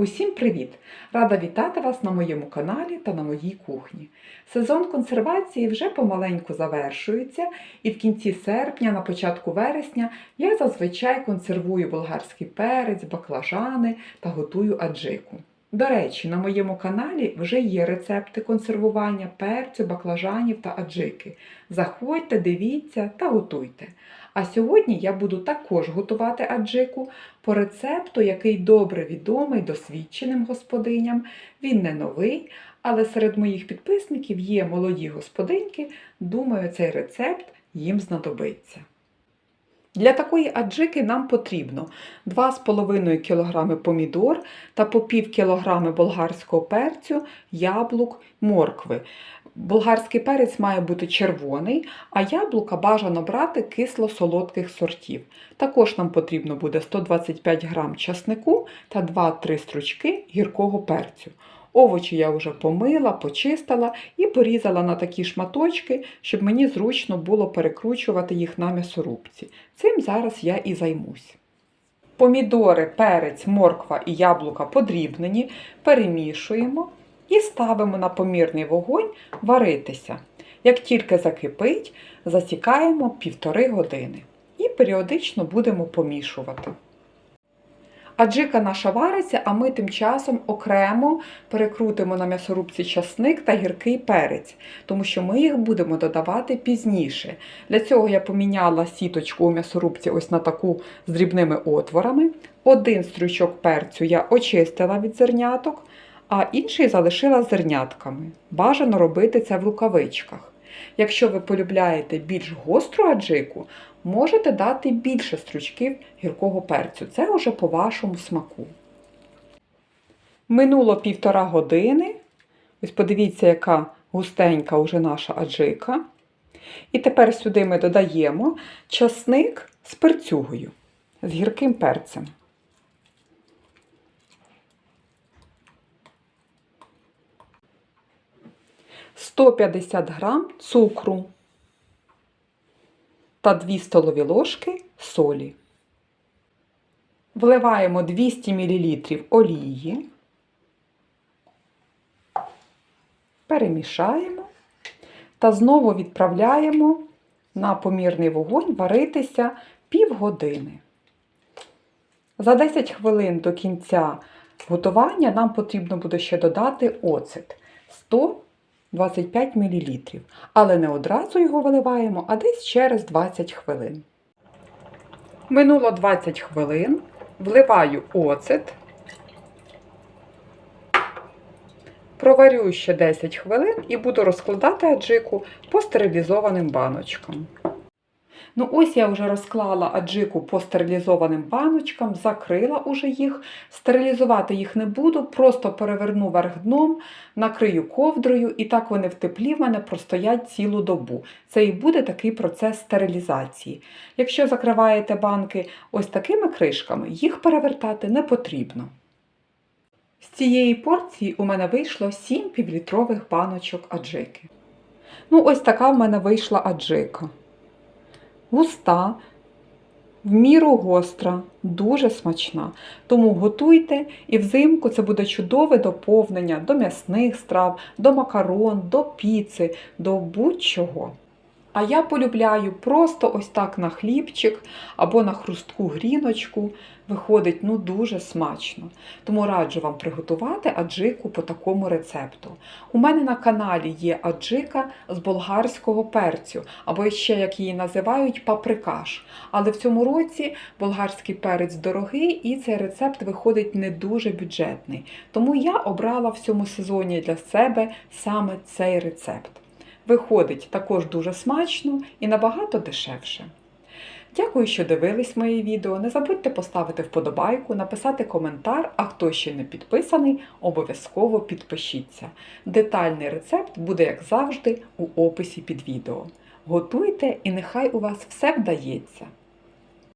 Усім привіт! Рада вітати вас на моєму каналі та на моїй кухні. Сезон консервації вже помаленьку завершується, і в кінці серпня, на початку вересня я зазвичай консервую болгарський перець, баклажани та готую аджику. До речі, на моєму каналі вже є рецепти консервування перцю, баклажанів та аджики. Заходьте, дивіться та готуйте. А сьогодні я буду також готувати аджику по рецепту, який добре відомий досвідченим господиням. Він не новий, але серед моїх підписників є молоді господинки. Думаю, цей рецепт їм знадобиться. Для такої аджики нам потрібно 2,5 кг помідор та по пів кг болгарського перцю, яблук, моркви. Болгарський перець має бути червоний, а яблука бажано брати кисло-солодких сортів. Також нам потрібно буде 125 г часнику та 2-3 стручки гіркого перцю. Овочі я вже помила, почистила і порізала на такі шматочки, щоб мені зручно було перекручувати їх на м'ясорубці. Цим зараз я і займусь. Помідори, перець, морква і яблука подрібнені, перемішуємо і ставимо на помірний вогонь варитися. Як тільки закипить, засікаємо півтори години і періодично будемо помішувати. Аджика наша вариться, а ми тим часом окремо перекрутимо на м'ясорубці часник та гіркий перець, тому що ми їх будемо додавати пізніше. Для цього я поміняла сіточку у м'ясорубці ось на таку з дрібними отворами. Один стручок перцю я очистила від зерняток, а інший залишила зернятками. Бажано робити це в рукавичках. Якщо ви полюбляєте більш гостру аджику, можете дати більше стручків гіркого перцю. Це вже по вашому смаку. Минуло півтора години. Ось подивіться, яка густенька вже наша аджика. І тепер сюди ми додаємо часник з перцюгою, з гірким перцем. Сто п'ятдесят грам цукру та 2 столові ложки солі. Вливаємо 200 мл олії, перемішаємо та знову відправляємо на помірний вогонь варитися півгодини. За 10 хвилин до кінця готування нам потрібно буде ще додати оцет 100 25 мл. Але не одразу його виливаємо, а десь через 20 хвилин. Минуло 20 хвилин, вливаю оцет, проварю ще 10 хвилин і буду розкладати аджику по стерилізованим баночкам. Ну, ось я вже розклала аджику по стерилізованим баночкам, закрила уже їх. Стерилізувати їх не буду, просто переверну верх дном, накрию ковдрою, і так вони в теплі в мене простоять цілу добу. Це і буде такий процес стерилізації. Якщо закриваєте банки ось такими кришками, їх перевертати не потрібно. З цієї порції у мене вийшло 7 півлітрових баночок аджики. Ну, ось така в мене вийшла аджика густа, в міру гостра, дуже смачна. Тому готуйте і взимку це буде чудове доповнення до м'ясних страв, до макарон, до піци, до будь-чого. А я полюбляю просто ось так на хлібчик або на хрустку гріночку. Виходить ну дуже смачно. Тому раджу вам приготувати аджику по такому рецепту. У мене на каналі є аджика з болгарського перцю, або ще, як її називають, паприкаш. Але в цьому році болгарський перець дорогий і цей рецепт виходить не дуже бюджетний. Тому я обрала в цьому сезоні для себе саме цей рецепт. Виходить також дуже смачно і набагато дешевше. Дякую, що дивились моє відео. Не забудьте поставити вподобайку, написати коментар, а хто ще не підписаний, обов'язково підпишіться. Детальний рецепт буде, як завжди, у описі під відео. Готуйте і нехай у вас все вдається!